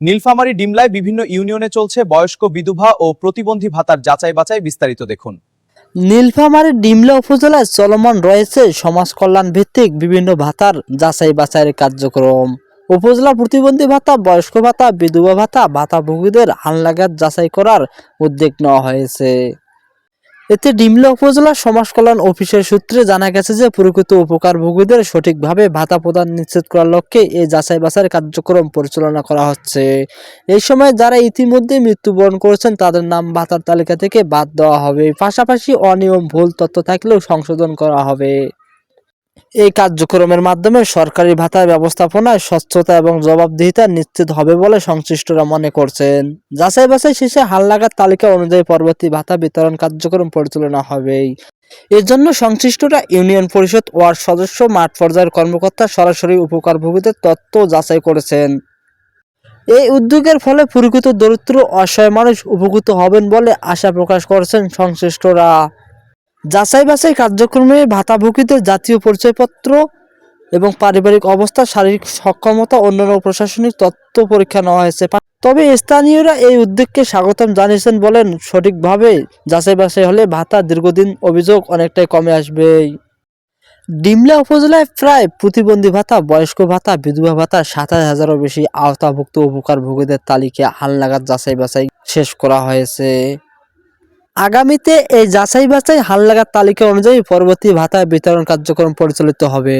নীলফামারী ডিমলায় বিভিন্ন ইউনিয়নে চলছে বয়স্ক বিধবা ও প্রতিবন্ধী ভাতার যাচাই বাছাই বিস্তারিত দেখুন। নীলফামারীর ডিমলা উপজেলায় চলমান রয়েছে সমাজ কল্যাণ ভিত্তিক বিভিন্ন ভাতার যাচাই বাছাইয়ের কার্যক্রম। উপজেলা প্রতিবন্ধী ভাতা, বয়স্ক ভাতা, বিধবা ভাতা, ভাতাভোগীদের হানলাগাত যাচাই করার উদ্যোগ নেওয়া হয়েছে। এতে ডিমলা উপজেলা সমাজ কল্যাণ অফিসের সূত্রে জানা গেছে যে প্রকৃত উপকারভোগীদের সঠিকভাবে ভাতা প্রদান নিশ্চিত করার লক্ষ্যে এই যাচাই বাছাইয়ের কার্যক্রম পরিচালনা করা হচ্ছে। এই সময় যারা ইতিমধ্যে মৃত্যুবরণ করেছেন, তাদের নাম ভাতার তালিকা থেকে বাদ দেওয়া হবে। পাশাপাশি অনিয়ম, ভুল তথ্য থাকলেও সংশোধন করা হবে। এই কার্যক্রমের মাধ্যমে সরকারি ভাতার ব্যবস্থাপনায় স্বচ্ছতা এবং জবাবদিহিতা নিশ্চিত হবে বলে সংশ্লিষ্টরা মনে করছেন। যাচাই বাছাই শেষে হালনাগাদ তালিকা অনুযায়ী পরবর্তী ভাতা বিতরণ কার্যক্রম পরিচালনা হবে এর জন্য সংশ্লিষ্টরা ইউনিয়ন পরিষদ ওয়ার্ড সদস্য, মাঠ পর্যায়ের কর্মকর্তা সরাসরি উপকারভোগীদের তথ্য যাচাই করেছেন। এই উদ্যোগের ফলে প্রকৃত দরিদ্র, অসহায় মানুষ উপকৃত হবেন বলে আশা প্রকাশ করেছেন সংশ্লিষ্টরা। যাচাই বাছাই কার্যক্রমে ভাতাভোগীদের জাতীয় পরিচয়পত্র এবং পারিবারিক অবস্থা, শারীরিক সক্ষমতা, অন্যান্য প্রশাসনিক তথ্য পরীক্ষা নেওয়া হয়েছে। তবে স্থানীয়রা এই উদ্যোগকে স্বাগতম জানিয়েছেন বলেন, সঠিকভাবে যাচাই বাছাই হলে ভাতা দীর্ঘদিন অভিযোগ অনেকটাই কমে আসবে ডিমলা উপজেলায় প্রায় প্রতিবন্ধী ভাতা, বয়স্ক ভাতা, বিধবা ভাতা, সাতাশ হাজারও বেশি আওতাভুক্ত উপকারভোগীদের তালিকা হালনাগাদ যাচাই বাছাই শেষ করা হয়েছে। আগামীতে এই যাচাই বাছাই হাল্লাগার তালিকা অনুযায়ী পরবর্তী ভাতা বিতরণ কার্যক্রম পরিচালিত হবে।